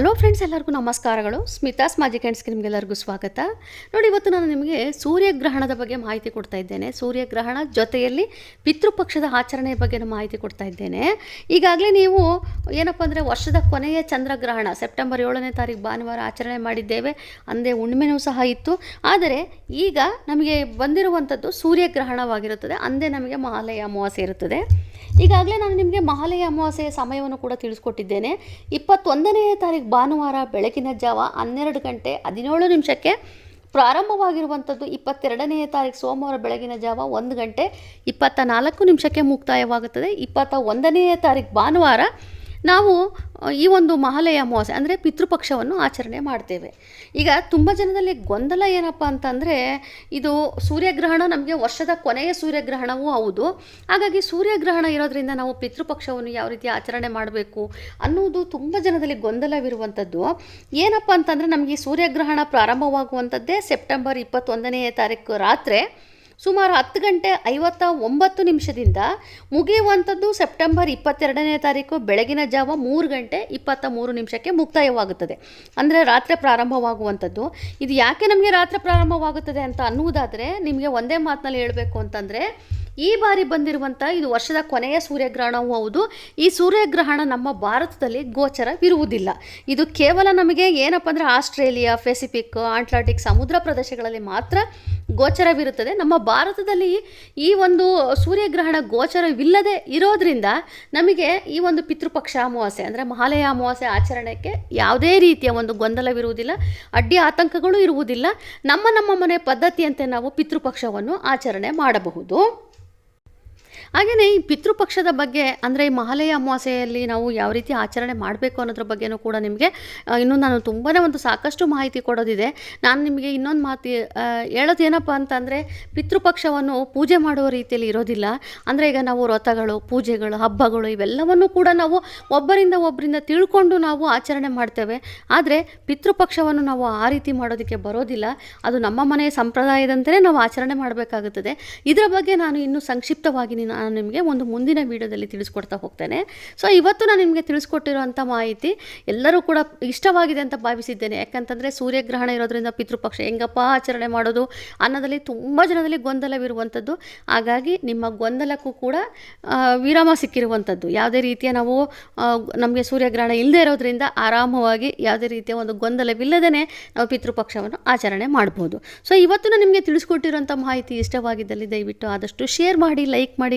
Hello friends ಎಲ್ಲರಿಗೂ ನಮಸ್ಕಾರಗಳು. Smitha's magic ಆ್ಯಂಡ್ಸ್ಗೆ ನಿಮಗೆಲ್ಲರಿಗೂ ಸ್ವಾಗತ. ನೋಡಿ, ಇವತ್ತು ನಾನು ನಿಮಗೆ ಸೂರ್ಯಗ್ರಹಣದ ಬಗ್ಗೆ ಮಾಹಿತಿ ಕೊಡ್ತಾ ಇದ್ದೇನೆ. ಸೂರ್ಯಗ್ರಹಣ ಜೊತೆಯಲ್ಲಿ ಪಿತೃಪಕ್ಷದ ಆಚರಣೆಯ ಬಗ್ಗೆ ಮಾಹಿತಿ ಕೊಡ್ತಾ ಇದ್ದೇನೆ. ಈಗಾಗಲೇ ನೀವು ಏನಪ್ಪ ಅಂದರೆ ವರ್ಷದ ಕೊನೆಯ ಚಂದ್ರಗ್ರಹಣ, ಸೆಪ್ಟೆಂಬರ್ ಏಳನೇ ತಾರೀಕು ಭಾನುವಾರ ಆಚರಣೆ ಮಾಡಿದ್ದೇವೆ. ಅಂದೇ ಹುಣ್ಣಿಮೆನೂ ಸಹ ಇತ್ತು. ಆದರೆ ಈಗ ನಮಗೆ ಬಂದಿರುವಂಥದ್ದು ಸೂರ್ಯಗ್ರಹಣವಾಗಿರುತ್ತದೆ. ಅಂದೇ ನಮಗೆ ಮಹಾಲಯ ಅಮಾವಾಸ್ಯೆ ಇರುತ್ತದೆ. ಈಗಾಗಲೇ ನಾನು ನಿಮಗೆ ಮಹಾಲಯ ಅಮಾವಾಸ್ಯೆಯ ಸಮಯವನ್ನು ಕೂಡ ತಿಳಿಸ್ಕೊಟ್ಟಿದ್ದೇನೆ. ಇಪ್ಪತ್ತೊಂದನೆಯ ತಾರೀಕು ಭಾನುವಾರ ಬೆಳಗಿನ ಜಾವ ಹನ್ನೆರಡು ಗಂಟೆ ಹದಿನೇಳು ನಿಮಿಷಕ್ಕೆ ಪ್ರಾರಂಭವಾಗಿರುವಂಥದ್ದು ಇಪ್ಪತ್ತೆರಡನೆಯ ತಾರೀಕು ಸೋಮವಾರ ಬೆಳಗಿನ ಜಾವ ಒಂದು ಗಂಟೆ ಇಪ್ಪತ್ತ ನಾಲ್ಕು ನಿಮಿಷಕ್ಕೆ ಮುಕ್ತಾಯವಾಗುತ್ತದೆ. ಇಪ್ಪತ್ತ ಒಂದನೆಯ ತಾರೀಕು ಭಾನುವಾರ ನಾವು ಈ ಒಂದು ಮಹಾಲಯ ಅಮಾವಾಸ್ಯೆ ಅಂದರೆ ಪಿತೃಪಕ್ಷವನ್ನು ಆಚರಣೆ ಮಾಡ್ತೇವೆ. ಈಗ ತುಂಬ ಜನದಲ್ಲಿ ಗೊಂದಲ ಏನಪ್ಪ ಅಂತಂದರೆ, ಇದು ಸೂರ್ಯಗ್ರಹಣ ನಮಗೆ ವರ್ಷದ ಕೊನೆಯ ಸೂರ್ಯಗ್ರಹಣವೂ ಹೌದು. ಹಾಗಾಗಿ ಸೂರ್ಯಗ್ರಹಣ ಇರೋದ್ರಿಂದ ನಾವು ಪಿತೃಪಕ್ಷವನ್ನು ಯಾವ ರೀತಿ ಆಚರಣೆ ಮಾಡಬೇಕು ಅನ್ನುವುದು ತುಂಬ ಜನದಲ್ಲಿ ಗೊಂದಲವಿರುವಂಥದ್ದು. ಏನಪ್ಪ ಅಂತಂದರೆ, ನಮಗೆ ಸೂರ್ಯಗ್ರಹಣ ಪ್ರಾರಂಭವಾಗುವಂಥದ್ದೇ ಸೆಪ್ಟೆಂಬರ್ ಇಪ್ಪತ್ತೊಂದನೇ ತಾರೀಕು ರಾತ್ರಿ. ಸುಮಾರು ಹತ್ತು ಗಂಟೆ ಐವತ್ತ ಒಂಬತ್ತು ನಿಮಿಷದಿಂದ ಮುಗಿಯುವಂಥದ್ದು ಸೆಪ್ಟೆಂಬರ್ ಇಪ್ಪತ್ತೆರಡನೇ ತಾರೀಕು ಬೆಳಗಿನ ಜಾವ ಮೂರು ಗಂಟೆ ಇಪ್ಪತ್ತ ಮೂರು ನಿಮಿಷಕ್ಕೆ ಮುಕ್ತಾಯವಾಗುತ್ತದೆ. ಅಂದರೆ ರಾತ್ರಿ ಪ್ರಾರಂಭವಾಗುವಂಥದ್ದು. ಇದು ಯಾಕೆ ನಮಗೆ ರಾತ್ರಿ ಪ್ರಾರಂಭವಾಗುತ್ತದೆ ಅಂತ ಅನ್ನುವುದಾದರೆ ನಿಮಗೆ ಒಂದೇ ಮಾತಿನಲ್ಲಿ ಹೇಳಬೇಕು ಅಂತಂದರೆ ಈ ಬಾರಿ ಬಂದಿರುವಂಥ ಇದು ವರ್ಷದ ಕೊನೆಯ ಸೂರ್ಯಗ್ರಹಣವೂ ಹೌದು. ಈ ಸೂರ್ಯಗ್ರಹಣ ನಮ್ಮ ಭಾರತದಲ್ಲಿ ಗೋಚರವಿರುವುದಿಲ್ಲ. ಇದು ಕೇವಲ ನಮಗೆ ಏನಪ್ಪ ಅಂದರೆ ಆಸ್ಟ್ರೇಲಿಯಾ, ಪೆಸಿಫಿಕ್, ಅಂಟ್ಲಾಂಟಿಕ್ ಸಮುದ್ರ ಪ್ರದೇಶಗಳಲ್ಲಿ ಮಾತ್ರ ಗೋಚರವಿರುತ್ತದೆ. ನಮ್ಮ ಭಾರತದಲ್ಲಿ ಈ ಒಂದು ಸೂರ್ಯಗ್ರಹಣ ಗೋಚರವಿಲ್ಲದೆ ಇರೋದ್ರಿಂದ ನಮಗೆ ಈ ಒಂದು ಪಿತೃಪಕ್ಷ ಅಮಾವಾಸ್ಯೆ ಅಂದರೆ ಮಹಾಲಯ ಅಮಾವಾಸ್ಯೆ ಆಚರಣೆಗೆ ಯಾವುದೇ ರೀತಿಯ ಒಂದು ಗೊಂದಲವಿರುವುದಿಲ್ಲ. ಅಡ್ಡಿ ಆತಂಕಗಳು ಇರುವುದಿಲ್ಲ. ನಮ್ಮ ನಮ್ಮ ಮನೆ ಪದ್ಧತಿಯಂತೆ ನಾವು ಪಿತೃಪಕ್ಷವನ್ನು ಆಚರಣೆ ಮಾಡಬಹುದು. ಹಾಗೆಯೇ ಈ ಪಿತೃಪಕ್ಷದ ಬಗ್ಗೆ, ಅಂದರೆ ಈ ಮಹಾಲಯ ಅಮಾವಾಸ್ಯೆಯಲ್ಲಿ ನಾವು ಯಾವ ರೀತಿ ಆಚರಣೆ ಮಾಡಬೇಕು ಅನ್ನೋದ್ರ ಬಗ್ಗೆನೂ ಕೂಡ ನಿಮಗೆ ಇನ್ನು ನಾನು ತುಂಬಾ ಒಂದು ಸಾಕಷ್ಟು ಮಾಹಿತಿ ಕೊಡೋದಿದೆ. ನಾನು ನಿಮಗೆ ಇನ್ನೊಂದು ಮಾತು ಹೇಳೋದು ಏನಪ್ಪ ಅಂತಂದರೆ, ಪಿತೃಪಕ್ಷವನ್ನು ಪೂಜೆ ಮಾಡುವ ರೀತಿಯಲ್ಲಿ ಇರೋದಿಲ್ಲ. ಅಂದರೆ ಈಗ ನಾವು ವ್ರತಗಳು, ಪೂಜೆಗಳು, ಹಬ್ಬಗಳು ಇವೆಲ್ಲವನ್ನು ಕೂಡ ನಾವು ಒಬ್ಬರಿಂದ ಒಬ್ಬರಿಂದ ತಿಳ್ಕೊಂಡು ನಾವು ಆಚರಣೆ ಮಾಡ್ತೇವೆ. ಆದರೆ ಪಿತೃಪಕ್ಷವನ್ನು ನಾವು ಆ ರೀತಿ ಮಾಡೋದಕ್ಕೆ ಬರೋದಿಲ್ಲ. ಅದು ನಮ್ಮ ಮನೆಯ ಸಂಪ್ರದಾಯದಂತೆಯೇ ನಾವು ಆಚರಣೆ ಮಾಡಬೇಕಾಗುತ್ತದೆ. ಇದರ ಬಗ್ಗೆ ನಾನು ಇನ್ನೂ ಸಂಕ್ಷಿಪ್ತವಾಗಿ ನೀನು- ನಾನು ನಿಮಗೆ ಒಂದು ಮುಂದಿನ ವೀಡಿಯೋದಲ್ಲಿ ತಿಳಿಸ್ಕೊಡ್ತಾ ಹೋಗ್ತೇನೆ. ಸೊ ಇವತ್ತು ನಾನು ನಿಮಗೆ ತಿಳಿಸ್ಕೊಟ್ಟಿರುವಂಥ ಮಾಹಿತಿ ಎಲ್ಲರೂ ಕೂಡ ಇಷ್ಟವಾಗಿದೆ ಅಂತ ಭಾವಿಸಿದ್ದೇನೆ. ಯಾಕಂತಂದರೆ ಸೂರ್ಯಗ್ರಹಣ ಇರೋದ್ರಿಂದ ಪಿತೃಪಕ್ಷ ಹೆಂಗಪ್ಪ ಆಚರಣೆ ಮಾಡೋದು ಅನ್ನೋದಲ್ಲಿ ತುಂಬ ಜನದಲ್ಲಿ ಗೊಂದಲವಿರುವಂಥದ್ದು. ಹಾಗಾಗಿ ನಿಮ್ಮ ಗೊಂದಲಕ್ಕೂ ಕೂಡ ವಿರಾಮ ಸಿಕ್ಕಿರುವಂಥದ್ದು. ಯಾವುದೇ ರೀತಿಯ ನಾವು ನಮಗೆ ಸೂರ್ಯಗ್ರಹಣ ಇಲ್ಲದೆ ಇರೋದ್ರಿಂದ ಆರಾಮವಾಗಿ ಯಾವುದೇ ರೀತಿಯ ಒಂದು ಗೊಂದಲವಿಲ್ಲದೇ ನಾವು ಪಿತೃಪಕ್ಷವನ್ನು ಆಚರಣೆ ಮಾಡ್ಬೋದು. ಸೊ ಇವತ್ತು ನಿಮಗೆ ತಿಳಿಸ್ಕೊಟ್ಟಿರುವಂಥ ಮಾಹಿತಿ ಇಷ್ಟವಾಗಿದ್ದಲ್ಲಿ ದಯವಿಟ್ಟು ಆದಷ್ಟು ಶೇರ್ ಮಾಡಿ, ಲೈಕ್ ಮಾಡಿ